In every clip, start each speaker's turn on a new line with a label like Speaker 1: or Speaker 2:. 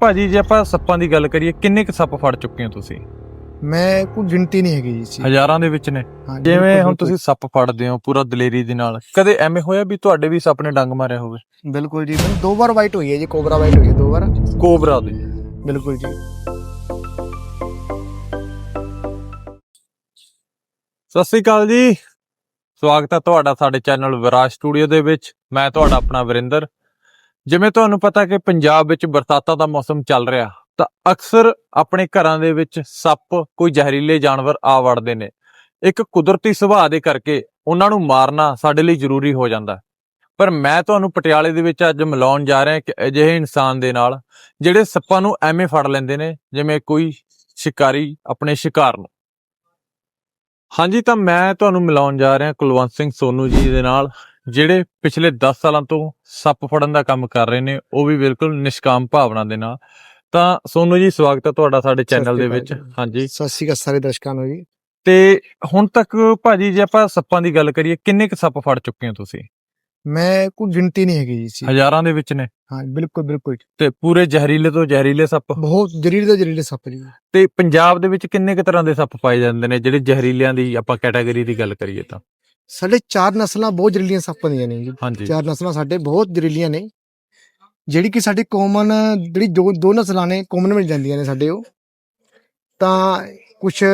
Speaker 1: ਭਾਜੀ ਜੇ ਆਪਾਂ ਸੱਪਾਂ ਦੀ ਗੱਲ ਕਰੀਏ ਕਿੰਨੇ ਕੁ ਸੱਪ ਫੜ ਚੁੱਕੇ ਹੋ ਤੁਸੀਂ?
Speaker 2: ਮੈਂ ਕੋਈ ਗਿਣਤੀ ਨਹੀਂ ਹੈਗੀ ਜੀ।
Speaker 1: ਹਜ਼ਾਰਾਂ ਦੇ ਵਿੱਚ ਨੇ। ਜਿਵੇਂ
Speaker 2: ਬਿਲਕੁਲ,
Speaker 1: ਹੁਣ ਤੁਸੀਂ ਸੱਪ ਫੜਦੇ ਹੋ ਪੂਰਾ ਦਲੇਰੀ ਦੇ ਨਾਲ ਕਦੇ ਐਵੇਂ ਹੋਇਆ ਵੀ ਤੁਹਾਡੇ ਵੀ ਸੱਪ ਨੇ ਡੰਗ ਮਾਰਿਆ ਹੋਵੇ?
Speaker 2: ਬਿਲਕੁਲ ਜੀ ਮੈਨੂੰ ਦੋ ਵਾਰ ਵਾਈਟ ਹੋਈ ਹੈ ਜੀ ਕੋਬਰਾ ਵਾਈਟ ਹੋਈ ਹੈ ਦੋ ਵਾਰ।
Speaker 1: ਕੋਬਰਾ ਦੀ।
Speaker 2: ਬਿਲਕੁਲ ਜੀ।
Speaker 1: ਸਤਿ ਸ੍ਰੀ ਅਕਾਲ ਜੀ। ਸਵਾਗਤ ਹੈ ਤੁਹਾਡਾ ਸਾਡੇ ਚੈਨਲ ਵਿਰਾਜ ਸਟੂਡੀਓ ਦੇ ਵਿੱਚ। ਮੈਂ ਤੁਹਾਡਾ ਆਪਣਾ ਵਰਿੰਦਰ। ਜਿਵੇਂ ਤੁਹਾਨੂੰ ਪਤਾ ਕਿ ਪੰਜਾਬ ਵਿੱਚ ਬਰਸਾਤਾਂ ਦਾ ਮੌਸਮ ਚੱਲ ਰਿਹਾ, ਤਾਂ ਅਕਸਰ ਆਪਣੇ ਘਰਾਂ ਦੇ ਵਿੱਚ ਸੱਪ, ਕੋਈ ਜ਼ਹਿਰੀਲੇ ਜਾਨਵਰ ਆ ਵੜਦੇ ਨੇ। ਇੱਕ ਕੁਦਰਤੀ ਸੁਭਾਅ ਦੇ ਕਰਕੇ ਉਹਨਾਂ ਨੂੰ ਮਾਰਨਾ ਸਾਡੇ ਲਈ ਜ਼ਰੂਰੀ ਹੋ ਜਾਂਦਾ ਪਰ ਮੈਂ ਤੁਹਾਨੂੰ ਪਟਿਆਲੇ ਦੇ ਵਿੱਚ ਅੱਜ ਮਿਲਾਉਣ ਜਾ ਰਿਹਾ ਕਿ ਅਜਿਹੇ ਇਨਸਾਨ ਦੇ ਨਾਲ ਜਿਹੜੇ ਸੱਪਾਂ ਨੂੰ ਐਵੇਂ ਫੜ ਲੈਂਦੇ ਨੇ, ਜਿਵੇਂ ਕੋਈ ਸ਼ਿਕਾਰੀ ਆਪਣੇ ਸ਼ਿਕਾਰ ਨੂੰ। ਹਾਂਜੀ, ਤਾਂ ਮੈਂ ਤੁਹਾਨੂੰ ਮਿਲਾਉਣ ਜਾ ਰਿਹਾ ਕੁਲਵੰਤ ਸਿੰਘ ਸੋਨੂ ਜੀ ਦੇ ਨਾਲ। ਜਿਹੜੇ ਪਿਛਲੇ 10 ਸਾਲਾਂ ਤੋਂ ਸੱਪ ਫੜਨ ਦਾ ਕੰਮ ਕਰ ਰਹੇ ਨੇ ਉਹ ਵੀ ਬਿਲਕੁਲ ਨਿਸ਼ਕਾਮ ਭਾਵਨਾ ਦੇ ਨਾਲ। ਤਾਂ ਸੋਨੂ ਜੀ ਸਵਾਗਤ ਹੈ ਤੁਹਾਡਾ ਸਾਡੇ ਚੈਨਲ ਦੇ ਵਿੱਚ। ਹਾਂਜੀ।
Speaker 2: ਸਤਿ ਸ਼੍ਰੀ ਅਕਾਲ ਸਾਰੇ ਦਰਸ਼ਕਾਂ ਨੂੰ ਜੀ।
Speaker 1: ਤੇ ਹੁਣ ਤੱਕ ਭਾਜੀ ਜੇ ਆਪਾਂ ਸੱਪਾਂ ਦੀ ਗੱਲ ਕਰੀਏ ਕਿੰਨੇ ਕੁ ਸੱਪ ਫੜ ਚੁੱਕੇ ਹੋ ਤੁਸੀਂ?
Speaker 2: ਮੈਂ ਕੋਈ ਗਿਣਤੀ ਨਹੀਂ ਹੈਗੀ ਜੀ।
Speaker 1: ਹਜ਼ਾਰਾਂ ਦੇ ਵਿੱਚ ਨੇ?
Speaker 2: ਹਾਂ ਬਿਲਕੁਲ ਬਿਲਕੁਲ।
Speaker 1: ਤੇ ਪੂਰੇ ਜ਼ਹਿਰੀਲੇ ਤੋਂ ਜ਼ਹਿਰੀਲੇ ਸੱਪ?
Speaker 2: ਬਹੁਤ ਜ਼ਰੀਲੇ ਤੋਂ ਜ਼ਰੀਲੇ ਸੱਪ ਜੀ।
Speaker 1: ਤੇ ਪੰਜਾਬ ਦੇ ਵਿੱਚ ਕਿੰਨੇ ਕੁ ਤਰ੍ਹਾਂ ਦੇ ਸੱਪ ਪਾਏ ਜਾਂਦੇ ਨੇ ਜਿਹੜੇ ਜ਼ਹਿਰੀਲਿਆਂ ਦੀ ਆਪਾਂ ਕੈਟਾਗਰੀ ਦੀ ਗੱਲ ਕਰੀਏ ਤਾਂ?
Speaker 2: ਸਾਡੇ ਚਾਰ ਨਸਲਾਂ ਬਹੁਤ ਜ਼ਰੀਲੀਆਂ ਸੱਪ ਦੀਆਂ ਨੇ ਜੀ। ਚਾਰ ਨਸਲਾਂ ਸਾਡੇ ਬਹੁਤ ਜ਼ਰੀਲੀਆਂ ਨੇ। ਜਿਹੜੀ ਕਿ ਸਾਡੀ ਕਾਮਨ ਜਿਹੜੀ ਦੋ ਦੋ ਨਸਲਾਂ ਨੇ ਕਾਮਨ ਮਿਲ ਜਾਂਦੀਆਂ ਨੇ ਸਾਡੇ ਉਹ। ਤਾਂ ਕੁਛ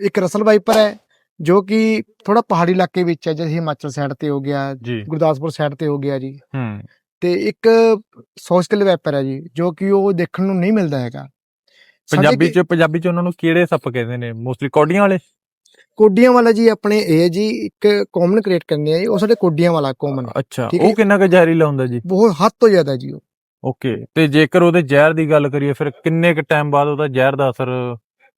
Speaker 2: ਇੱਕ ਰਸਲ ਵਾਈਪਰ ਹੈ ਜੋ ਕਿ ਥੋੜਾ ਪਹਾੜੀ ਇਲਾਕੇ ਵਿੱਚ ਹੈ ਜਿਵੇਂ ਹਿਮਾਚਲ ਸਾਈਡ ਤੇ ਹੋ ਗਿਆ ਗੁਰਦਾਸਪੁਰ ਸਾਈਡ ਤੇ ਹੋ ਗਿਆ ਜੀ।
Speaker 1: ਹੂੰ।
Speaker 2: ਤੇ ਇੱਕ ਸੋਸ਼ਲ ਵੈਪਰ ਹੈ ਜੀ ਜੋ ਕਿ ਉਹ ਦੇਖਣ ਨੂੰ ਨਹੀਂ ਮਿਲਦਾ ਹੈਗਾ।
Speaker 1: ਪੰਜਾਬੀ ਚ ਪੰਜਾਬੀ ਚ ਉਹਨਾਂ ਨੂੰ ਕਿਹੜੇ ਸੱਪ ਕਹਿੰਦੇ ਨੇ? ਮੋਸਟਲੀ ਕੌਡੀਆਂ ਵਾਲੇ?
Speaker 2: ਕੋਡੀਆਂ ਵਾਲਾ ਜੀ ਆਪਣੇ ਇਹ ਹੈ ਜੀ ਇੱਕ ਕਾਮਨ ਕ੍ਰੀਏਟ ਕਰਨੀ ਹੈ ਜੀ ਉਹ ਸਾਡੇ ਕੋਡੀਆਂ ਵਾਲਾ ਕਾਮਨ
Speaker 1: ਅੱਛਾ
Speaker 2: ਠੀਕ ਹੈ।
Speaker 1: ਉਹ ਕਿੰਨਾ ਕੁ ਜ਼ਹਿਰੀਲਾ ਹੁੰਦਾ ਜੀ?
Speaker 2: ਬਹੁਤ ਹੱਦ ਤੋਂ ਜ਼ਿਆਦਾ ਜੀ ਉਹ।
Speaker 1: ਓਕੇ ਤੇ ਜੇਕਰ ਉਹਦੇ ਜ਼ਹਿਰ ਦੀ ਗੱਲ ਕਰੀਏ ਫਿਰ ਕਿੰਨੇ ਕੁ ਟਾਈਮ ਬਾਅਦ ਉਹਦਾ ਜ਼ਹਿਰ ਦਾ ਅਸਰ?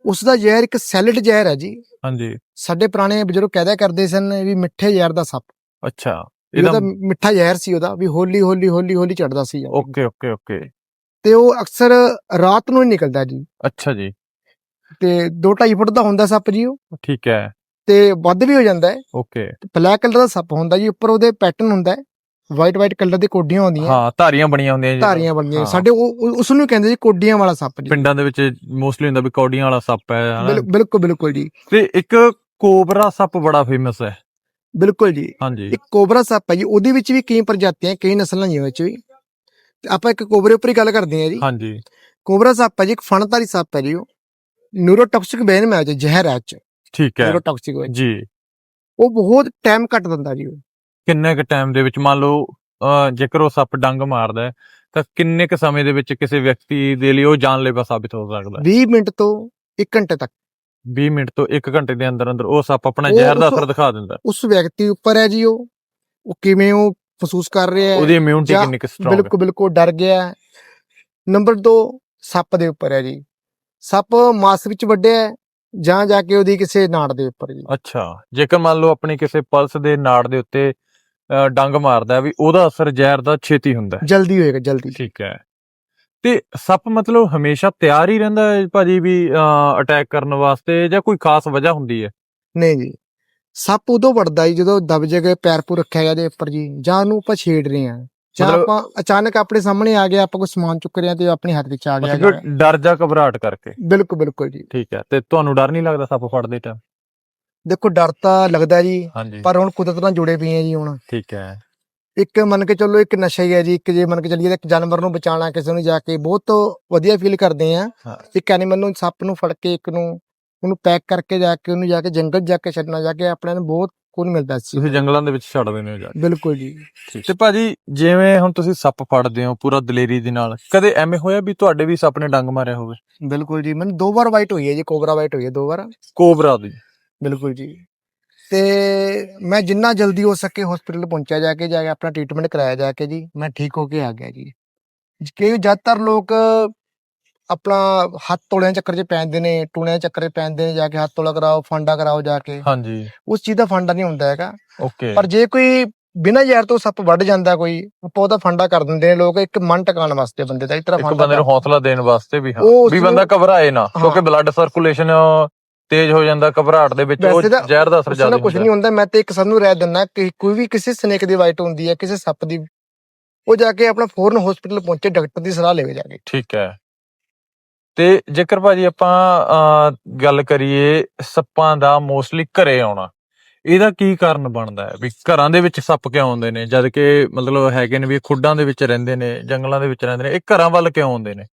Speaker 2: ਉਸ ਦਾ ਜ਼ਹਿਰ ਇੱਕ ਸੈਲਿਡ ਜ਼ਹਿਰ ਹੈ ਜੀ।
Speaker 1: ਹਾਂਜੀ।
Speaker 2: ਸਾਡੇ ਪੁਰਾਣੇ ਬਜ਼ੁਰਗ ਕਹਿਦਾ ਕਰਦੇ ਸਨ ਵੀ ਮਿੱਠੇ ਜ਼ਹਿਰ ਦਾ ਸੱਪ।
Speaker 1: ਅੱਛਾ
Speaker 2: ਵੀ ਉਹਦਾ
Speaker 1: ਇਹਦਾ
Speaker 2: ਮਿੱਠਾ ਜ਼ਹਿਰ ਸੀ ਉਹਦਾ ਵੀ ਹੌਲੀ ਹੌਲੀ ਹੌਲੀ ਹੌਲੀ ਚੜਦਾ ਸੀ
Speaker 1: ਓਕੇ ਓਕੇ ਓਕੇ।
Speaker 2: ਤੇ ਉਹ ਅਕਸਰ ਰਾਤ ਨੂੰ ਹੀ ਨਿਕਲਦਾ ਜੀ।
Speaker 1: ਅੱਛਾ ਜੀ।
Speaker 2: ਤੇ 2.5 ਫੁੱਟ ਦਾ ਹੁੰਦਾ ਸੱਪ ਜੀ ਉਹ।
Speaker 1: ਠੀਕ ਹੈ।
Speaker 2: ਤੇ ਵੱਧ ਵੀ ਹੋ ਜਾਂਦਾ ਹੈ।
Speaker 1: ਓਕੇ।
Speaker 2: ਬਲੈਕ ਕਲਰ ਦਾ ਸੱਪ ਹੁੰਦਾ ਜੀ ਉੱਪਰ ਉਹਦੇ ਪੈਟਰਨ ਹੁੰਦਾ ਹੈ। ਵਾਈਟ ਵਾਈਟ ਕਲਰ ਦੀ ਕੋਡੀਆਂ ਹੁੰਦੀਆਂ
Speaker 1: ਹਾਂ ਧਾਰੀਆਂ ਬਣੀਆਂ ਹੁੰਦੀਆਂ ਜੀ।
Speaker 2: ਧਾਰੀਆਂ ਬਣੀਆਂ। ਸਾਡੇ ਉਸ ਨੂੰ ਕਹਿੰਦੇ ਜੀ ਕੋਡੀਆਂ ਵਾਲਾ ਸੱਪ ਜੀ।
Speaker 1: ਪਿੰਡਾਂ ਦੇ ਵਿੱਚ ਮੋਸਟਲੀ ਹੁੰਦਾ ਵੀ ਕੌਡੀਆਂ ਵਾਲਾ ਸੱਪ ਹੈ ਹਨਾ?
Speaker 2: ਬਿਲਕੁਲ ਬਿਲਕੁਲ ਜੀ।
Speaker 1: ਤੇ ਇੱਕ ਕੋਬਰਾ ਸੱਪ ਬੜਾ ਫੇਮਸ ਹੈ।
Speaker 2: ਬਿਲਕੁਲ ਜੀ।
Speaker 1: ਹਾਂਜੀ।
Speaker 2: ਇੱਕ ਕੋਬਰਾ ਸੱਪ ਹੈ ਜੀ ਉਹਦੇ ਵਿੱਚ ਵੀ ਕਈ ਪ੍ਰਜਾਤੀਆਂ ਕਈ ਨਸਲਾਂ ਜੀ ਵਿੱਚ ਵੀ। ਤੇ ਆਪਾਂ ਇੱਕ ਕੋਬਰੇ ਉੱਪਰ ਹੀ ਗੱਲ ਕਰਦੇ ਹਾਂ ਜੀ।
Speaker 1: ਹਾਂਜੀ।
Speaker 2: ਕੋਬਰਾ ਸੱਪ ਹੈ ਜੀ ਇੱਕ ਫਣਧਾਰੀ ਸੱਪ ਹੈ ਜੀ ਉਹ। ਨਿਊਰੋਟੌਕਸਿਕ ਬੈਨ ਮੈਂ ਜੀ ਜ਼ਹਿਰ ਹੈ ਚ
Speaker 1: ਠੀਕ ਹੈ।
Speaker 2: ਨਿਊਰੋਟੌਕਸਿਕ
Speaker 1: ਜੀ।
Speaker 2: ਉਹ ਬਹੁਤ ਟਾਈਮ ਕੱਟ ਦਿੰਦਾ ਜੀ ਉਹ।
Speaker 1: ਕਿੰਨੇ ਕੁ ਟਾਈਮ ਦੇ ਵਿੱਚ? ਮੰਨ ਲਓ ਜੇਕਰ ਉਹ ਸੱਪ ਡੰਗ ਮਾਰਦਾ ਤਾਂ ਕਿੰਨੇ ਕੁ ਸਮੇਂ ਦੇ ਵਿੱਚ ਕਿਸੇ ਵਿਅਕਤੀ ਦੇ ਲਈ ਉਹ ਜਾਨਲੇਵਾ ਸਾਬਿਤ ਹੋ ਸਕਦਾ ਹੈ?
Speaker 2: 20 ਮਿੰਟ ਤੋਂ 1 ਘੰਟੇ ਤੱਕ।
Speaker 1: 20 ਮਿੰਟ ਤੋਂ 1 ਘੰਟੇ ਦੇ ਅੰਦਰ ਅੰਦਰ ਉਹ ਸੱਪ ਆਪਣਾ ਜ਼ਹਿਰ ਦਾ ਅਸਰ ਦਿਖਾ ਦਿੰਦਾ।
Speaker 2: ਉਸ ਵਿਅਕਤੀ ਉੱਪਰ ਹੈ ਜੀ ਉਹ। ਉਹ ਕਿਵੇਂ ਉਹ ਮਹਿਸੂਸ ਕਰ ਰਿਹਾ
Speaker 1: ਉਹਦੀ
Speaker 2: ਹੈ
Speaker 1: ਇਮਿਊਨਿਟੀ
Speaker 2: ਜਾਂ
Speaker 1: ਕਿੰਨੀ ਕੁ ਸਟਰੋਂਗ
Speaker 2: ਬਿਲਕੁਲ ਬਿਲਕੁਲ ਡਰ ਗਿਆ। ਨੰਬਰ 2 ਸੱਪ ਦੇ ਉੱਪਰ ਹੈ ਜੀ। ਸੱਪ ਮਾਸ ਵਿੱਚ ਵੱਡਿਆ ਹੈ ਜਾਂ ਜਾ ਕੇ ਉਹਦੀ ਕਿਸੇ ਨਾੜ ਦੇ ਉੱਪਰ ਜੀ।
Speaker 1: ਅੱਛਾ ਜੇਕਰ ਮੰਨ ਲਓ ਆਪਣੀ ਕਿਸੇ ਪਲਸ ਦੇ ਨਾੜ ਦੇ ਉੱਤੇ ਡੰਗ ਮਾਰਦਾ ਹੈ ਵੀ ਉਹਦਾ ਅਸਰ ਜ਼ਹਿਰ ਦਾ ਛੇਤੀ ਹੁੰਦਾ ਹੈ।
Speaker 2: ਜਲਦੀ ਹੋਏਗਾ ਜਲਦੀ।
Speaker 1: ਠੀਕ ਹੈ। ਤੇ ਸੱਪ ਮਤਲਬ ਹਮੇਸ਼ਾ ਤਿਆਰ ਹੀ ਰਹਿੰਦਾ ਹੈ ਭਾਜੀ ਵੀ ਅਟੈਕ ਕਰਨ ਵਾਸਤੇ ਜਾਂ ਕੋਈ ਖਾਸ ਵਜ੍ਹਾ ਹੁੰਦੀ ਹੈ?
Speaker 2: ਨਹੀਂ ਜੀ। ਸੱਪ ਉਦੋਂ ਵੜਦਾ ਜੀ ਜਦੋਂ ਦਬ ਜਗੇ ਪੈਰ ਪੂ ਰੱਖਿਆ ਗਿਆ ਦੇ ਉੱਪਰ ਜੀ ਜਾਂ ਉਹਨੂੰ ਆਪਾਂ ਛੇੜ ਰਹੇ ਹਾਂ। ਜਾਂ
Speaker 1: ਮਤਲਬ-
Speaker 2: ਆਪਾਂ ਅਚਾਨਕ ਆਪਣੇ ਸਾਹਮਣੇ ਆ ਗਿਆ ਆਪਾਂ ਕੋਈ ਸਮਾਨ ਚੁੱਕ ਰਹੇ ਤੇ ਆਪਣੇ ਹੱਥ ਵਿੱਚ ਆ ਗਿਆ
Speaker 1: ਮਤਲਬ ਕਿ ਡਰ ਜਾ ਘਬਰਾਹਟ ਕਰਕੇ।
Speaker 2: ਬਿਲਕੁਲ ਬਿਲਕੁਲ ਜੀ।
Speaker 1: ਠੀਕ ਹੈ ਤੇ ਤੁਹਾਨੂੰ ਡਰ ਨਹੀਂ ਲੱਗਦਾ ਸੱਪ ਫੜਦੇ ਟਾਈਮ
Speaker 2: ਦੇਖੋ ਡਰ ਤਾਂ ਲੱਗਦਾ ਜੀ
Speaker 1: ਹਾਂਜੀ।
Speaker 2: ਪਰ ਹੁਣ ਕੁਦਰਤ ਨਾਲ ਜੁੜੇ ਪਏ ਆ ਜੀ ਹੁਣ।
Speaker 1: ਠੀਕ ਹੈ।
Speaker 2: ਇੱਕ ਮੰਨ ਕੇ ਚੱਲੋ ਇੱਕ ਨਸ਼ਾ ਹੀ ਹੈ ਜੀ ਇੱਕ ਜੇ ਮੰਨ ਕੇ ਚੱਲੀਏ ਤਾਂ ਇੱਕ ਜਾਨਵਰ ਨੂੰ ਬਚਾਉਣਾ ਕਿਸੇ ਨੂੰ ਜਾ ਕੇ ਬਹੁਤ ਵਧੀਆ ਫੀਲ ਕਰਦੇ ਆ।
Speaker 1: ਹਾਂ।
Speaker 2: ਇੱਕ ਐਨੀਮਲ ਨੂੰ ਸੱਪ ਨੂੰ ਫੜ ਕੇ ਇੱਕ ਨੂੰ ਉਹਨੂੰ ਪੈਕ ਕਰਕੇ ਜਾ ਕੇ ਉਹਨੂੰ ਜਾ ਕੇ ਜੰਗਲ 'ਚ ਜਾ ਕੇ ਛੱਡਣਾ ਜਾ ਕੇ ਆਪਣੇ ਨੂੰ ਬਹੁਤ ਕੁਝ ਮਿਲਦਾ ਸੀ
Speaker 1: ਤੁਸੀਂ ਜੰਗਲਾਂ ਦੇ ਵਿੱਚ ਛੱਡ ਦਿੰਦੇ ਹੋ ਜਾ ਕੇ।
Speaker 2: ਬਿਲਕੁਲ ਜੀ।
Speaker 1: ਤੇ ਭਾਜੀ ਜਿਵੇਂ ਹੁਣ ਤੁਸੀਂ ਸੱਪ ਫੜਦੇ ਹੋ ਪੂਰਾ ਦਲੇਰੀ ਦੇ ਨਾਲ ਕਦੇ ਐਵੇਂ ਹੋਇਆ ਵੀ ਤੁਹਾਡੇ ਵੀ ਸੱਪ ਨੇ ਡੰਗ ਮਾਰਿਆ ਹੋਵੇ?
Speaker 2: ਬਿਲਕੁਲ ਜੀ ਮੈਨੂੰ ਦੋ ਵਾਰ ਵਾਈਟ ਹੋਈ ਹੈ ਜੀ ਕੋਬਰਾ ਵਾਈਟ ਹੋਈ ਹੈ ਦੋ ਵਾਰ।
Speaker 1: ਕੋਬਰਾ ਦੀ।
Speaker 2: ਬਿਲਕੁਲ ਜੀ। ਤੇ ਮੈਂ ਜਿੰਨਾ ਜਲਦੀ ਹੋ ਸਕੇ ਹਸਪੀਟਲ ਪਹੁੰਚਿਆ ਜਾ ਕੇ ਜਾ ਕੇ ਆਪਣਾ ਟ੍ਰੀਟਮੈਂਟ ਕਰਾਇਆ ਜਾ ਕੇ ਜੀ ਮੈਂ ਠੀਕ ਹੋ ਕੇ ਆ ਗਿਆ ਜੀ। ਕਿ ਜ਼ਿਆਦਾਤਰ ਲੋਕ ਆਪਣਾ ਹੱਥ ਤੋਲਿਆਂ ਦੇ ਚੱਕਰ 'ਚ ਪੈਂਦੇ ਨੇ ਟੂਣਿਆਂ ਦੇ ਚੱਕਰ 'ਚ ਪੈਂਦੇ ਨੇ ਜਾ ਕੇ ਹੱਥ ਤੋਲਾ ਕਰਾਓ ਫਾਂਡਾ ਕਰਾਓ ਜਾ ਕੇ।
Speaker 1: ਹਾਂਜੀ।
Speaker 2: ਉਸ ਚੀਜ਼ ਦਾ ਫਾਂਡਾ ਨਹੀਂ ਹੁੰਦਾ ਹੈਗਾ।
Speaker 1: ਓਕੇ।
Speaker 2: ਪਰ ਜੇ ਕੋਈ ਬਿਨਾਂ ਜ਼ਹਿਰ ਤੋਂ ਸੱਪ ਵੱਢ ਜਾਂਦਾ ਕੋਈ ਆਪਾਂ ਉਹਦਾ ਫਾਂਡਾ ਕਰ ਦਿੰਦੇ ਨੇ ਲੋਕ ਇੱਕ ਮਨ ਟਿਕਾਉਣ ਵਾਸਤੇ ਬੰਦੇ ਦਾ ਇਸ ਤਰ੍ਹਾਂ
Speaker 1: ਇੱਕ
Speaker 2: ਫਾਂਡਾ
Speaker 1: ਬੰਦੇ ਨੂੰ ਹੌਸਲਾ ਦੇਣ ਵਾਸਤੇ ਵੀ ਹਾਂ। ਵੀ ਬੰਦਾ ਘਬਰਾਏ ਨਾ। ਕਿਉਂਕਿ ਬਲੱਡ ਸਰਕੂਲੇਸ਼ਨ ਤੇਜ਼ ਹੋ ਜਾਂਦਾ ਘਬਰਾਹਟ ਦੇ ਵਿੱਚ ਉਹ ਜ਼ਹਿਰ ਦਾ ਅਸਰ ਜ਼ਿਆਦਾ
Speaker 2: ਕੁਝ ਨਹੀਂ ਹੁੰਦਾ ਮੈਂ ਤੇ ਇੱਕ ਸਭ ਨੂੰ ਰਹਿ ਦਿੰਦਾ ਕਿ ਕੋਈ ਵੀ ਕਿਸੇ ਸਨੇਕ ਦੀ ਵਾਈਟ ਹੁੰਦੀ ਹੈ ਕਿਸੇ ਸੱਪ ਦੀ ਉਹ ਜਾ ਕੇ ਆਪਣਾ ਫੋਰਨ ਹਸਪੀਟਲ ਪਹੁੰਚੇ ਡਾਕਟਰ ਦੀ ਸਲਾਹ ਲਵੇ ਜਾ ਕੇ।
Speaker 1: ਠੀਕ ਹੈ। ਤੇ ਜੇਕਰ ਭਾਜੀ ਆਪਾਂ ਗੱਲ ਕਰੀਏ ਸੱਪਾਂ ਦਾ ਮੋਸਟਲੀ ਘਰੇ ਆਉਣਾ ਇਹਦਾ ਕੀ ਕਾਰਨ ਬਣਦਾ ਹੈ? ਵੀ ਘਰਾਂ ਦੇ ਵਿੱਚ ਸੱਪ ਕਿਉਂ ਆਉਂਦੇ ਨੇ? ਜਦ ਕਿ ਮਤਲਬ ਹੈਗੇ ਨੇ ਵੀ ਖੁੱਡਾਂ ਦੇ ਵਿੱਚ ਰਹਿੰਦੇ ਨੇ ਜੰਗਲਾਂ ਦੇ ਵਿੱਚ ਰਹਿੰਦੇ ਨੇ ਇਹ ਘਰਾਂ ਵੱਲ ਕਿਉਂ ਆਉਂਦੇ ਨੇ?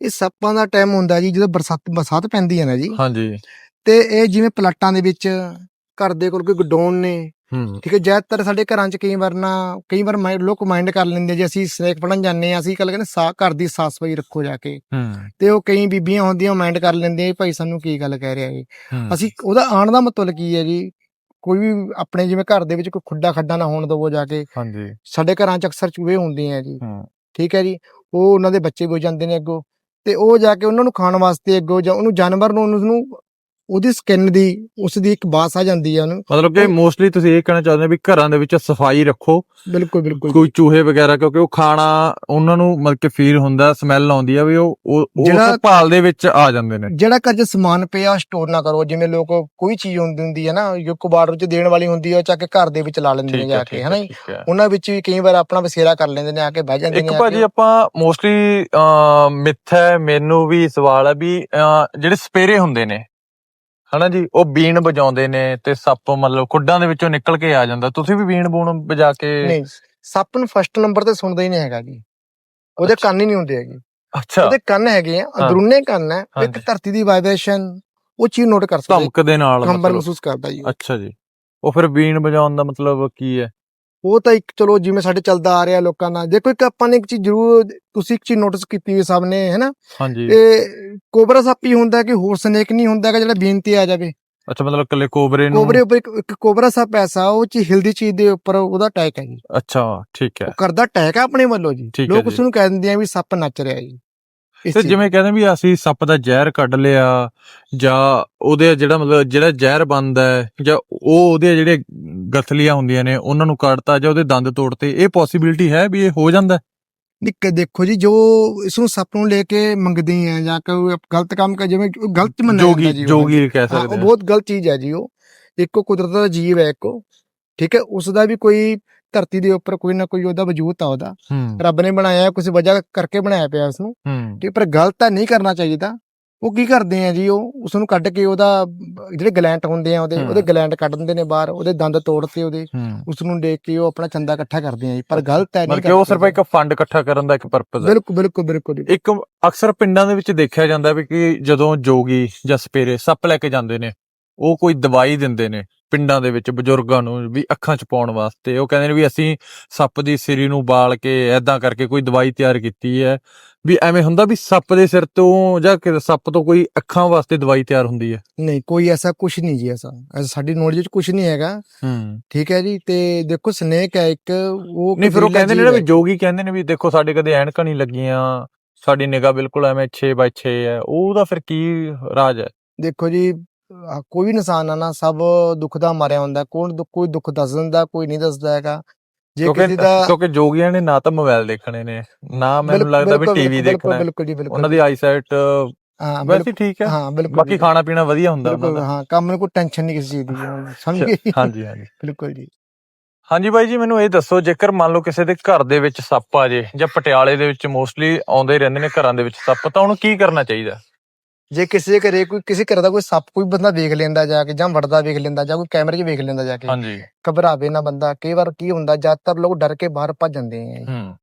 Speaker 2: ਇਹ ਸੱਪਾਂ ਦਾ ਟਾਈਮ ਹੁੰਦਾ ਜੀ ਜਦੋਂ ਬਰਸਾਤ ਬਰਸਾਤ ਪੈਂਦੀ ਹੈ ਨਾ ਜੀ।
Speaker 1: ਹਾਂਜੀ।
Speaker 2: ਤੇ ਇਹ ਜਿਵੇਂ ਪਲਾਟਾਂ ਦੇ ਵਿੱਚ ਘਰ ਦੇ ਕੋਲ ਕੋਈ ਗਡਾਉਣ ਨੇ
Speaker 1: ਹੂੰ।
Speaker 2: ਠੀਕ ਹੈ ਜ਼ਿਆਦਾਤਰ ਸਾਡੇ ਘਰਾਂ 'ਚ ਕਈ ਵਾਰ ਨਾ ਕਈ ਵਾਰ ਲੋਕ ਮਾਈਂਡ ਕਰ ਲੈਂਦੇ ਆ ਜੀ ਅਸੀਂ ਸਨੇਕ ਫੜਨ ਜਾਂਦੇ ਆ ਅਸੀਂ ਕੱਲ ਕਹਿੰਦੇ ਸਾ ਘਰ ਦੀ ਸਾਫ਼ ਸਫ਼ਾਈ ਰੱਖੋ ਜਾ ਕੇ।
Speaker 1: ਹੂੰ।
Speaker 2: ਤੇ ਉਹ ਕਈ ਬੀਬੀਆਂ ਹੁੰਦੀਆਂ ਮਾਈਂਡ ਕਰ ਲੈਂਦੀਆਂ ਵੀ ਭਾਈ ਸਾਨੂੰ ਕੀ ਗੱਲ ਕਹਿ ਰਿਹਾ ਜੀ
Speaker 1: ਹੂੰ।
Speaker 2: ਅਸੀਂ ਉਹਦਾ ਆਣ ਦਾ ਮਤਲਬ ਕੀ ਹੈ ਜੀ ਕੋਈ ਵੀ ਆਪਣੇ ਜਿਵੇਂ ਘਰ ਦੇ ਵਿੱਚ ਕੋਈ ਖੁੱਡਾ ਖੱਡਾ ਨਾ ਹੋਣ ਦਵੋ ਜਾ ਕੇ।
Speaker 1: ਹਾਂਜੀ।
Speaker 2: ਸਾਡੇ ਘਰਾਂ 'ਚ ਅਕਸਰ ਚੂਹੇ ਹੁੰਦੇ ਆ ਜੀ।
Speaker 1: ਹੂੰ।
Speaker 2: ਠੀਕ ਹੈ ਜੀ ਉਹ ਉਹਨਾਂ ਦੇ ਬੱਚੇ ਵੀ ਹੋ ਜਾਂਦੇ ਨੇ ਅੱਗੋਂ। ਤੇ ਉਹ ਜਾ ਕੇ ਉਹਨਾਂ ਨੂੰ ਖਾਣ ਵਾਸਤੇ ਅੱਗੋਂ ਜਾਂ ਉਹਨੂੰ ਜਾਨਵਰ ਨੂੰ ਉਹਨੂੰ ਉਹਦੀ ਸਕਿਨ ਦੀ ਉਸ ਦੀ ਇੱਕ ਬਾਸ ਆ ਜਾਂਦੀ ਹੈ ਉਹਨੂੰ।
Speaker 1: ਮਤਲਬ ਕਿ ਮੋਸਟਲੀ ਤੁਸੀਂ ਇਹ ਕਹਿਣਾ ਚਾਹੁੰਦੇ ਹੋ ਵੀ ਘਰਾਂ ਦੇ ਵਿੱਚ ਸਫ਼ਾਈ ਰੱਖੋ।
Speaker 2: ਬਿਲਕੁਲ ਬਿਲਕੁਲ
Speaker 1: ਕੋਈ ਚੂਹੇ ਵਗੈਰਾ ਕਿਉਂਕਿ ਉਹ ਖਾਣਾ ਉਹਨਾਂ ਨੂੰ ਮਤਲਬ ਕਿ ਫੀਲ ਹੁੰਦਾ ਸਮੈਲ ਆਉਂਦੀ ਆ ਵੀ ਉਹ ਉਹ ਉਹ
Speaker 2: ਜਿਹੜਾ-
Speaker 1: ਭਾਲ ਦੇ ਵਿੱਚ ਆ ਜਾਂਦੇ ਨੇ।
Speaker 2: ਜਿਹੜਾ ਘਰ 'ਚ ਸਮਾਨ ਪਿਆ ਸਟੋਰ ਨਾ ਕਰੋ ਜਿਵੇਂ ਲੋਕ ਕੋਈ ਚੀਜ਼ ਹੁੰਦੀ ਹੁੰਦੀ ਹੈ ਨਾ ਜੋ ਕਬਾੜ ਵਿੱਚ ਦੇਣ ਵਾਲੀ ਹੁੰਦੀ ਹੈ ਉਹ ਚੱਕ ਕੇ ਘਰ ਦੇ ਵਿੱਚ ਲਾ ਲੈਂਦੇ ਨੇ ਜਾ ਕੇ ਹਨਾ
Speaker 1: ਹੈ
Speaker 2: ਜੀ?
Speaker 1: ਠੀਕ ਹੈ
Speaker 2: ਉਹਨਾਂ ਵਿੱਚ ਵੀ ਕਈ ਵਾਰ ਆਪਣਾ ਬਸੇਰਾ ਕਰ ਲੈਂਦੇ ਨੇ ਆ ਕੇ ਬਹਿ ਜਾਂਦੇ
Speaker 1: ਇੱਕ
Speaker 2: ਨੇ ਆ
Speaker 1: ਭਾਜੀ
Speaker 2: ਕੇ।
Speaker 1: ਆਪਾਂ ਮੋਸਟਲੀ ਮਿੱਥ ਹੈ ਮੈਨੂੰ ਵੀ ਸਵਾਲ ਹੈ ਵੀ ਅਹ, ਜਿਹੜੇ ਸਪੇਰੇ ਹੁੰਦੇ ਨੇ ਹਨਾ ਜੀ ਉਹ ਬੀਨ ਵਜਾਉਂਦੇ ਨੇ ਤੇ ਸੱਪ ਮਤਲਬ ਖੁੱਡਾਂ ਦੇ ਵਿੱਚੋਂ ਨਿਕਲ ਕੇ ਆ ਜਾਂਦਾ ਤੁਸੀਂ ਵੀ ਬੀਨ ਬੂਨ ਵਜਾ ਕੇ
Speaker 2: ਨਹੀਂ ਸੱਪ ਨੂੰ ਫਸਟ ਨੰਬਰ ਤੇ ਸੁਣਦਾ ਹੀ ਨਹੀਂ ਹੈਗਾ ਜੀ ਉਹਦੇ। ਕੰਨ ਹੀ ਨਹੀਂ ਹੁੰਦੇ ਹੈਗੇ
Speaker 1: ਅੱਛਾ
Speaker 2: ਉਹਦੇ ਕੰਨ ਹੈਗੇ ਆ। ਅੰਦਰੂਨੇ ਕੰਨ ਹੈ ਇੱਕ। ਧਰਤੀ ਦੀ ਵਾਈਬ੍ਰੇਸ਼ਨ ਉਹ ਚੀਜ਼ ਨੋਟ ਕਰ ਸਕਦਾ
Speaker 1: ਧਮਕ ਦੇ ਨਾਲ ਮਤਲਬ
Speaker 2: ਮਹਿਸੂਸ ਕਰਦਾ ਜੀ।
Speaker 1: ਅੱਛਾ ਜੀ ਉਹ ਫਿਰ ਬੀਨ ਵਜਾਉਣ ਦਾ ਮਤਲਬ ਕੀ ਹੈ
Speaker 2: ਉਹ ਤਾਂ ਇੱਕ ਚਲੋ ਜਿਵੇਂ ਸਾਡੇ ਚੱਲਦਾ ਆ ਰਿਹਾ ਲੋਕਾਂ ਨਾਲ ਦੇਖੋ ਇੱਕ ਆਪਾਂ ਨੇ ਇੱਕ ਚੀਜ਼ ਜ਼ਰੂਰ ਤੁਸੀਂ ਇੱਕ ਚੀਜ਼ ਨੋਟਿਸ ਕੀਤੀ ਹੋਈ ਸਭ ਨੇ ਹੈਨਾ?
Speaker 1: ਹਾਂਜੀ।
Speaker 2: ਇਹ ਕੋਬਰਾ ਸੱਪ ਹੀ ਹੁੰਦਾ ਕਿ ਹੋਰ ਸਨੇਕ ਨਹੀਂ ਹੁੰਦਾ ਕਿ ਜਿਹੜਾ ਬੇਨਤੀ ਆ ਜਾਵੇ।
Speaker 1: ਅੱਛਾ ਮਤਲਬ ਕੱਲੇ ਕੋਬਰੇ ਨੂੰ
Speaker 2: ਕੋਬਰੇ ਉੱਪਰ ਇੱਕ ਕੋਬਰਾ ਸੱਪ ਐਸਾ ਉਹ ਚ ਹਿਲਦੀ ਚੀਜ਼ ਦੇ ਉੱਪਰ ਉਹਦਾ ਅਟੈਕ ਹੈ ਜੀ।
Speaker 1: ਅੱਛਾ ਠੀਕ ਹੈ।
Speaker 2: ਉਹ ਕਰਦਾ ਅਟੈਕ ਹੈ ਆਪਣੇ ਵੱਲੋਂ ਜੀ।
Speaker 1: ਹੈ
Speaker 2: ਲੋਕ। ਉਸ ਨੂੰ ਕਹਿ ਦਿੰਦੇ ਆ ਵੀ ਸੱਪ ਨੱਚ ਰਿਹਾ ਜੀ।
Speaker 1: ਤੇ ਜਿਵੇਂ ਕਹਿੰਦੇ ਵੀ ਅਸੀਂ ਸੱਪ ਦਾ ਜ਼ਹਿਰ ਕੱਢ ਲਿਆ ਜਾਂ ਉਹਦੇ ਜਿਹੜਾ ਮਤਲਬ ਜਿਹੜਾ ਜ਼ਹਿਰ ਬਣਦਾ ਹੈ ਜਾਂ ਉਹ ਉਹਦੇ ਜਿਹੜੇ ਗਥਲੀਆਂ ਹੁੰਦੀਆਂ ਨੇ ਉਹਨਾਂ ਨੂੰ ਕੱਢਤਾ ਜਾਂ ਉਹਦੇ ਦੰਦ ਤੋੜਤੇ ਇਹ ਪੋਸਿਬਿਲਿਟੀ ਹੈ ਵੀ ਇਹ ਹੋ ਜਾਂਦਾ?
Speaker 2: ਨਿੱਕੇ ਦੇਖੋ ਜੀ ਜੋ ਇਸ ਨੂੰ ਸੱਪ ਨੂੰ ਲੈ ਕੇ ਮੰਗਦੇ ਆ ਜਾਂ ਕੋਈ ਗਲਤ ਕੰਮ ਕਰ ਜਿਵੇਂ ਗਲਤ ਮੰਨਿਆ ਜਾਂਦਾ ਜੀ।
Speaker 1: ਜੋਗੀ ਕਹਿ ਸਕਦੇ
Speaker 2: ਉਹ ਬਹੁਤ ਗਲਤ ਚੀਜ਼ ਹੈ ਜੀ ਉਹ ਇੱਕੋ ਕੁਦਰਤ ਦਾ ਜੀਵ ਹੈ ਇੱਕੋ ਠੀਕ ਹੈ ਉਸ ਦਾ ਵੀ ਕੋਈ ਧਰਤੀ ਦੇ ਉੱਪਰ ਕੋਈ ਨਾ ਕੋਈ ਉਹਦਾ ਵਜੂਦ ਆ ਉਹਦਾ। ਰੱਬ ਨੇ ਬਣਾਇਆ ਕੁਝ ਵਜ੍ਹਾ ਕਰਕੇ ਬਣਾਇਆ ਪਿਆ ਉਸ ਨੂੰ ਠੀਕ ਪਰ ਗਲਤ ਤਾਂ ਨਹੀਂ ਕਰਨਾ ਚਾਹੀਦਾ। ਉਹ ਕੀ ਕਰਦੇ ਆ ਜੀ ਉਹ ਉਸ ਨੂੰ ਕੱਢ ਕੇ ਉਹਦਾ ਜਿਹੜੇ ਗਲੈਂਟ ਹੁੰਦੇ ਆ ਉਹਦੇ। ਉਹਦੇ ਗਲੈਂਟ ਕੱਢ ਦਿੰਦੇ ਨੇ ਬਾਹਰ ਉਹਦੇ ਦੰਦ ਤੋੜਤੇ ਉਹਦੇ। ਉਸ ਨੂੰ ਦੇਖ ਕੇ ਉਹ ਆਪਣਾ ਚੰਦਾ ਇਕੱਠਾ ਕਰਦੇ ਆ ਜੀ ਪਰ ਗਲਤ ਹੈ ਨਹੀਂ
Speaker 1: ਕਿ ਉਹ ਸਿਰਫ ਇੱਕ ਫੰਡ ਇਕੱਠਾ ਕਰਨ ਦਾ ਇੱਕ ਪਰਪਸ ਹੈ
Speaker 2: ਬਿਲਕੁਲ ਬਿਲਕੁਲ ਬਿਲਕੁਲ।
Speaker 1: ਇੱਕ ਅਕਸਰ ਪਿੰਡਾਂ ਦੇ ਵਿੱਚ ਦੇਖਿਆ ਜਾਂਦਾ ਵੀ ਕਿ ਜਦੋਂ ਜੋਗੀ ਜਾਂ ਸਪੇਰੇ ਸੱਪ ਲੈ ਕੇ ਜਾਂਦੇ ਨੇ ਉਹ ਕੋਈ ਦਵਾਈ ਦਿੰਦੇ ਨੇ ਪਿੰਡਾਂ ਦੇ ਵਿੱਚ ਬਜ਼ੁਰਗਾਂ ਨੂੰ ਵੀ ਅੱਖਾਂ 'ਚ ਪਾਉਣ ਵਾਸਤੇ। ਉਹ ਕਹਿੰਦੇ ਨੇ ਵੀ ਅਸੀਂ ਸੱਪ ਦੀ ਸਿਰੀ ਨੂੰ ਬਾਲ ਕੇ ਐਦਾਂ ਕਰਕੇ ਕੋਈ ਦਵਾਈ ਤਿਆਰ ਕੀਤੀ ਹੈ ਵੀ ਐਵੇਂ ਹੁੰਦਾ ਵੀ ਸੱਪ ਦੇ ਸਿਰ ਤੋਂ ਜਾਂ ਕਿ ਸੱਪ ਤੋਂ ਕੋਈ ਅੱਖਾਂ ਵਾਸਤੇ ਦਵਾਈ ਤਿਆਰ ਹੁੰਦੀ ਹੈ?
Speaker 2: ਨਹੀਂ ਕੋਈ ਐਸਾ ਕੁਝ ਨਹੀਂ ਜੀ ਐਸਾ। ਐਸਾ ਸਾਡੀ ਨੌਲੇਜ ਵਿੱਚ ਕੁਝ ਨਹੀਂ ਹੈਗਾ।
Speaker 1: ਹੂੰ।
Speaker 2: ਠੀਕ ਹੈ ਜੀ ਤੇ ਦੇਖੋ ਸਨੇਕ ਹੈ ਇੱਕ ਉਹ
Speaker 1: ਨਹੀਂ ਫਿਰ ਉਹ ਕਹਿੰਦੇ ਨੇ ਵੀ। ਜੋਗੀ ਕਹਿੰਦੇ ਨੇ ਵੀ ਦੇਖੋ ਸਾਡੇ ਕਦੇ ਐਨਕਾਂ ਨਹੀਂ ਲੱਗੀਆਂ ਸਾਡੀ ਨਿਗਾਹ ਬਿਲਕੁਲ ਐਵੇਂ 6 ਬਾਈ 6 ਹੈ ਉਹਦਾ ਫਿਰ ਕੀ ਰਾਜ ਹੈ?
Speaker 2: ਦੇਖੋ ਜੀ ਕੋਈ ਵੀ ਇਨਸਾਨ ਆ ਨਾ ਸਭ ਦੁੱਖ ਦਾ ਮਾਰਿਆ ਹੁੰਦਾ ਕੋਈ ਦੁੱਖ ਦੱਸ ਦਿੰਦਾ ਕੋਈ ਨਹੀਂ ਦੱਸਦਾ ਹੈਗਾ। ਜੇ ਕਿਸੇ ਦਾ
Speaker 1: ਕਿਉਂਕਿ ਜੋਗੀਆਂ ਨੇ ਨਾ ਤਾਂ ਮੋਬਾਈਲ ਦੇਖਣੇ ਨੇ ਨਾ ਮੈਨੂੰ ਲੱਗਦਾ ਵੀ ਟੀਵੀ ਦੇਖਣਾ ਉਹਨਾਂ ਦੀ ਆਈਸਾਈਟ
Speaker 2: ਹਾਂ
Speaker 1: ਵੈਸੇ ਠੀਕ ਹੈ।
Speaker 2: ਹਾਂ ਬਿਲਕੁਲ
Speaker 1: ਬਾਕੀ ਖਾਣਾ ਪੀਣਾ ਵਧੀਆ ਹੁੰਦਾ ਉਹਨਾਂ
Speaker 2: ਬਿਲਕੁਲ
Speaker 1: ਦਾ।
Speaker 2: ਹਾਂ ਕੰਮ ਨੂੰ ਕੋਈ ਟੈਨਸ਼ਨ ਨਹੀਂ ਕਿਸੇ ਚੀਜ਼ ਦੀ ਸਮਝ ਗਏ?
Speaker 1: ਹਾਂਜੀ ਹਾਂਜੀ।
Speaker 2: ਬਿਲਕੁਲ ਜੀ।
Speaker 1: ਹਾਂਜੀ ਬਾਈ ਜੀ ਮੈਨੂੰ ਇਹ ਦੱਸੋ ਜੇਕਰ ਮੰਨ ਲਓ ਕਿਸੇ ਦੇ ਘਰ ਦੇ ਵਿੱਚ ਸੱਪ ਆ ਜੇ ਜਾਂ ਪਟਿਆਲੇ ਦੇ ਵਿੱਚ ਮੋਸਟਲੀ ਆਉਂਦੇ ਰਹਿੰਦੇ ਨੇ ਘਰਾਂ ਦੇ ਵਿੱਚ ਸੱਪ ਤਾਂ ਉਹਨੂੰ ਕੀ ਕਰਨਾ ਚਾਹੀਦਾ?
Speaker 2: ਜੇ ਕਿਸੇ ਦੇ ਘਰੇ ਕੋਈ ਕਿਸੇ ਘਰ ਦਾ ਕੋਈ ਸੱਪ ਕੋਈ ਬੰਦਾ ਵੇਖ ਲੈਂਦਾ ਜਾ ਕੇ ਜਾਂ ਵੜਦਾ ਵੇਖ ਲੈਂਦਾ ਜਾਂ ਕੋਈ ਕੈਮਰੇ 'ਚ ਵੇਖ ਲੈਂਦਾ ਜਾ ਕੇ
Speaker 1: ਹਾਂਜੀ।
Speaker 2: ਘਬਰਾਵੇ ਨਾ ਬੰਦਾ। ਕਈ ਵਾਰ ਕੀ ਹੁੰਦਾ ਜ਼ਿਆਦਾਤਰ ਲੋਕ ਡਰ ਕੇ ਬਾਹਰ ਭੱਜ ਜਾਂਦੇ ਆ
Speaker 1: ਹੂੰ।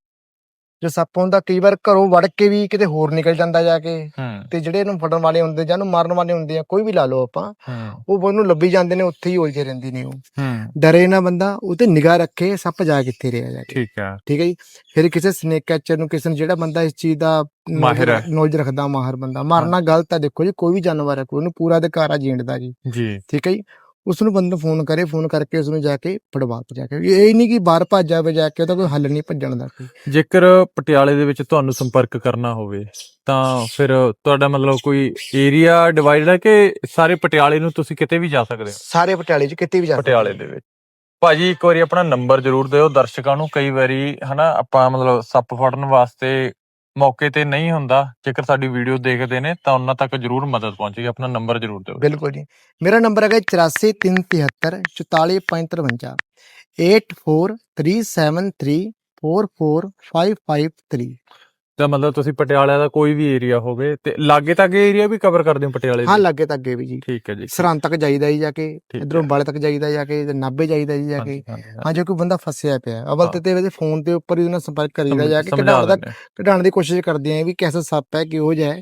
Speaker 2: ਜੋ ਸੱਪ ਹੁੰਦਾ ਕਈ ਵਾਰ ਘਰੋਂ ਵੜ ਕੇ ਵੀ ਕਿਤੇ ਹੋਰ ਨਿਕਲ ਜਾਂਦਾ ਜਾ ਕੇ
Speaker 1: ਹੂੰ।
Speaker 2: ਤੇ ਜਿਹੜੇ ਇਹਨੂੰ ਫੜਨ ਵਾਲੇ ਹੁੰਦੇ ਜਾਂ ਇਹਨੂੰ ਮਾਰਨ ਵਾਲੇ ਹੁੰਦੇ ਆ ਕੋਈ ਵੀ ਲਾ ਲਓ ਆਪਾਂ
Speaker 1: ਹੂੰ।
Speaker 2: ਉਹ ਉਹਨੂੰ ਲੱਭੀ ਜਾਂਦੇ ਨੇ ਉੱਥੇ ਹੀ ਉਲਝੇ ਰਹਿੰਦੇ ਨੇ ਉਹ।
Speaker 1: ਹੂੰ।
Speaker 2: ਡਰੇ ਨਾ ਬੰਦਾ ਉਹ ਤੇ ਨਿਗਾਹ ਰੱਖੇ ਸੱਪ ਜਾ ਕਿੱਥੇ ਰਿਹਾ ਜਾ ਕੇ।
Speaker 1: ਠੀਕ ਹੈ
Speaker 2: ਠੀਕ ਹੈ ਜੀ? ਫਿਰ ਕਿਸੇ ਸਨੇਕ ਕੈਚਰ ਨੂੰ ਕਿਸੇ ਨੂੰ ਜਿਹੜਾ ਬੰਦਾ ਇਸ ਚੀਜ਼ ਦਾ
Speaker 1: ਮਾਹਿਰ ਹੈ।
Speaker 2: ਨੌਲੇਜ ਰੱਖਦਾ ਮਾਹਰ ਬੰਦਾ ਮਾਰਨਾ ਗਲਤ ਹੈ ਦੇਖੋ ਜੀ ਕੋਈ ਵੀ ਜਾਨਵਰ ਹੈ ਕੋਈ ਉਹਨੂੰ ਪੂਰਾ ਅਧਿਕਾਰ ਆ ਜੀਣ ਦਾ ਜੀ।
Speaker 1: ਜੀ।
Speaker 2: ਠੀਕ ਹੈ ਜੀ? ਉਸ ਨੂੰ ਬੰਦਾ ਫੋਨ ਕਰੇ ਫੋਨ ਕਰਕੇ ਉਸ ਨੂੰ ਜਾ ਕੇ ਪੜਵਾ ਕੇ ਜਾ ਕੇ। ਇਹ ਨਹੀਂ ਕਿ ਬਾਹਰ ਭੱਜ ਜਾਵੇ ਜਾ ਕੇ ਉਹਦਾ ਕੋਈ ਹੱਲ ਨਹੀਂ ਭੱਜਣ ਦਾ। ਕੋਈ
Speaker 1: ਜੇਕਰ ਪਟਿਆਲੇ ਦੇ ਵਿੱਚ ਤੁਹਾਨੂੰ ਸੰਪਰਕ ਕਰਨਾ ਹੋਵੇ ਤਾਂ ਫਿਰ ਤੁਹਾਡਾ ਮਤਲਬ ਕੋਈ ਏਰੀਆ ਡਿਵਾਈਡ ਹੈ ਕਿ ਸਾਰੇ ਪਟਿਆਲੇ ਨੂੰ ਤੁਸੀਂ ਕਿਤੇ ਵੀ ਜਾ ਸਕਦੇ ਹੋ?
Speaker 2: ਸਾਰੇ ਪਟਿਆਲੇ 'ਚ ਕਿਤੇ ਵੀ ਜਾ ਸਕਦੇ
Speaker 1: ਪਟਿਆਲੇ ਦੇ ਵਿੱਚ। ਭਾਜੀ ਇੱਕ ਵਾਰੀ ਆਪਣਾ ਨੰਬਰ ਜ਼ਰੂਰ ਦਿਓ ਦਰਸ਼ਕਾਂ ਨੂੰ। ਕਈ ਵਾਰੀ ਹਨਾ ਆਪਾਂ ਮਤਲਬ ਸੱਪ ਫੜਨ ਵਾਸਤੇ ਮੌਕੇ ਤੇ ਨਹੀਂ ਹੁੰਦਾ, ਜੇਕਰ ਸਾਡੀ ਵੀਡੀਓ ਦੇਖਦੇ ਨੇ, ਤਾਂ ਉਹਨਾਂ ਤੱਕ ਜ਼ਰੂਰ ਮਦਦ ਪਹੁੰਚੇਗੀ, ਆਪਣਾ ਨੰਬਰ ਜ਼ਰੂਰ ਦਿਓ।
Speaker 2: ਬਿਲਕੁਲ ਜੀ। ਮੇਰਾ ਨੰਬਰ ਹੈਗਾ 84373 44553 44553
Speaker 1: ਤਾਂ ਮਤਲਬ ਤੁਸੀਂ ਪਟਿਆਲਾ ਦਾ ਕੋਈ ਵੀ ਏਰੀਆ ਹੋਵੇ ਤੇ ਲਾਗੇ ਤੱਕ ਏਰੀਆ ਵੀ ਕਵਰ ਕਰਦੇ ਹੋ ਪਟਿਆਲੇ
Speaker 2: ਹਾਂ
Speaker 1: ਦੇ?
Speaker 2: ਲੱਗੇ ਤਾਂ ਅੱਗੇ ਵੀ ਜੀ।
Speaker 1: ਠੀਕ ਹੈ ਜੀ
Speaker 2: ਸਰਹੰਦ ਤੱਕ ਜਾਈਦਾ ਜੀ ਜਾ ਕੇ
Speaker 1: ਠੀਕ
Speaker 2: ਇਧਰੋਂ
Speaker 1: ਹੈ।
Speaker 2: ਬਾਲੇ ਤੱਕ ਜਾਈਦਾ ਜਾ ਕੇ ਤੇ ਨਾਭੇ ਜਾਈਦਾ ਜੀ ਜਾ ਕੇ।
Speaker 1: ਹਾਂਜੀ, ਹਾਂਜੀ, ਹਾਂਜੀ।
Speaker 2: ਹਾਂ ਜੇ ਕੋਈ ਬੰਦਾ ਫਸਿਆ ਪਿਆ। ਅਵਲ ਤੇ ਤੇ ਇਹਦੇ ਫੋਨ ਦੇ ਉੱਪਰ ਹੀ ਉਹਨਾਂ ਨਾਲ ਸੰਪਰਕ ਕਰੀਦਾ ਜਾ ਕੇ
Speaker 1: ਸਮਝਾ
Speaker 2: ਕਢਾਉਣ ਦਾ
Speaker 1: ਦਿੰਦੇ ਆ।
Speaker 2: ਕਢਾਉਣ ਦੀ ਕੋਸ਼ਿਸ਼ ਕਰਦੇ ਆਂ ਵੀ ਕਿਹਦਾ ਸੱਪ ਹੈ ਕਿਹੋ ਜਿਹਾ ਹੈ।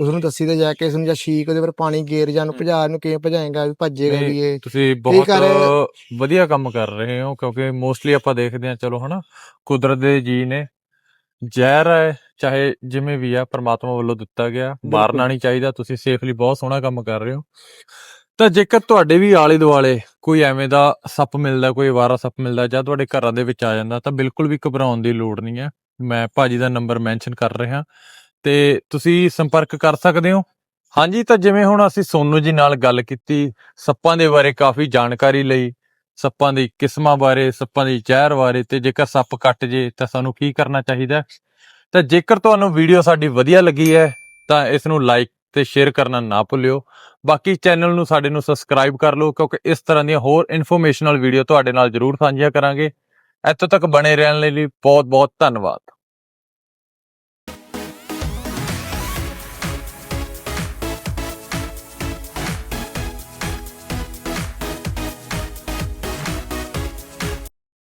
Speaker 2: ਉਸ ਨੂੰ ਦੱਸੀਦਾ ਜਾ ਕੇ ਉਸ ਨੂੰ ਜਾਂ ਸ਼ੀਕ ਉਹਦੇ ਪਰ ਪਾਣੀ ਗੇਰ ਜਾਂ ਨੂੰ ਭਜਾ ਨੂੰ ਕਿਵੇਂ ਭਜਾਏਗਾ ਵੀ ਭੱਜੇਗਾ ਵੀ ਇਹ।
Speaker 1: ਤੁਸੀਂ ਬਹੁਤ
Speaker 2: ਕਰ-
Speaker 1: ਵਧੀਆ ਕੰਮ ਕਰ ਰਹੇ ਹੋ ਕਿਉਂਕਿ ਮੋਸਟਲੀ ਆਪਾਂ ਦੇਖਦੇ ਹਾਂ ਚਲੋ ਹਨਾ ਕੁਦਰਤ ਦੇ ਜੀ ਨੇ ਜ਼ਹਿਰ ਹੈ ਚਾਹੇ ਜਿਵੇਂ ਵੀ ਆ ਪ੍ਰਮਾਤਮਾ ਵੱਲੋਂ ਦਿੱਤਾ ਗਿਆ। ਮਾਰਨਾ ਨਹੀਂ ਚਾਹੀਦਾ ਤੁਸੀਂ ਸੇਫਲੀ ਬਹੁਤ ਸੋਹਣਾ ਕੰਮ ਕਰ ਰਹੇ ਹੋ। ਤਾਂ ਜੇਕਰ ਤੁਹਾਡੇ ਵੀ ਆਲੇ ਦੁਆਲੇ ਕੋਈ ਐਵੇਂ ਦਾ ਸੱਪ ਮਿਲਦਾ ਕੋਈ ਵਾਰਾ ਸੱਪ ਮਿਲਦਾ ਜਾਂ ਤੁਹਾਡੇ ਘਰਾਂ ਦੇ ਵਿੱਚ ਆ ਜਾਂਦਾ ਤਾਂ ਬਿਲਕੁਲ ਵੀ ਘਬਰਾਉਣ ਦੀ ਲੋੜ ਨਹੀਂ ਹੈ। ਮੈਂ ਭਾਜੀ ਦਾ ਨੰਬਰ ਮੈਂਸ਼ਨ ਕਰ ਰਿਹਾ। ਤੇ ਤੁਸੀਂ ਸੰਪਰਕ ਕਰ ਸਕਦੇ ਹੋ। ਹਾਂਜੀ ਤਾਂ ਜਿਵੇਂ ਹੁਣ ਅਸੀਂ ਸੋਨੂ ਜੀ ਨਾਲ ਗੱਲ ਕੀਤੀ ਸੱਪਾਂ ਦੇ ਬਾਰੇ ਕਾਫੀ ਜਾਣਕਾਰੀ ਲਈ ਸੱਪਾਂ ਦੀ ਕਿਸਮਾਂ ਬਾਰੇ, ਸੱਪਾਂ ਦੀ ਜ਼ਹਿਰ ਬਾਰੇ ਤੇ ਜੇਕਰ ਸੱਪ ਕੱਟ ਜੇ ਤਾਂ ਸਾਨੂੰ ਕੀ ਕਰਨਾ ਚਾਹੀਦਾ? ਤਾਂ ਜੇਕਰ ਤੁਹਾਨੂੰ ਵੀਡੀਓ ਸਾਡੀ ਵਧੀਆ ਲੱਗੀ ਹੈ, ਤਾਂ ਇਸ ਨੂੰ ਲਾਈਕ ਤੇ ਸ਼ੇਅਰ ਕਰਨਾ ਨਾ ਭੁੱਲਿਓ। ਬਾਕੀ ਚੈਨਲ ਨੂੰ ਸਾਡੇ ਨੂੰ ਸਬਸਕ੍ਰਾਈਬ ਕਰ ਲਓ, ਕਿਉਂਕਿ ਇਸ ਤਰ੍ਹਾਂ ਦੀਆਂ ਹੋਰ ਇਨਫੋਰਮੇਸ਼ਨਲ ਵੀਡੀਓ ਤੁਹਾਡੇ ਨਾਲ ਜ਼ਰੂਰ ਸਾਂਝੀਆਂ ਕਰਾਂਗੇ। ਇੱਥੋਂ ਤੱਕ ਬਣੇ ਰਹਿਣ ਲਈ ਬਹੁਤ ਬਹੁਤ ਧੰਨਵਾਦ।